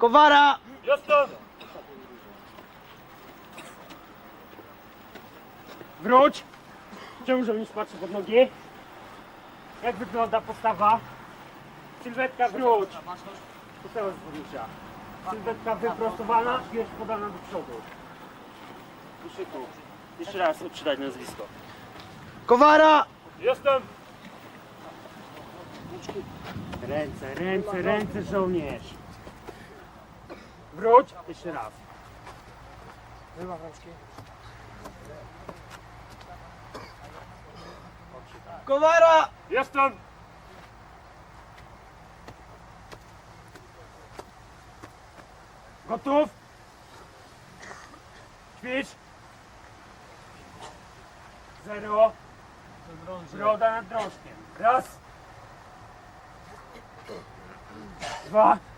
Kowara! Jestem! Wróć! Czemu żołnierz patrzy pod nogi? Jak wygląda postawa? Sylwetka wróć! Postawa z podniesia. Sylwetka wyprostowana, pierś podana do przodu. Jeszcze raz odczytać nazwisko. Kowara! Jestem! Ręce, ręce, ręce żołnierz. Wróć! Jeszcze raz. Kowara! Jestem! Gotów? Ćwicz! Zero. Broda nad drążkiem. Raz. Dwa.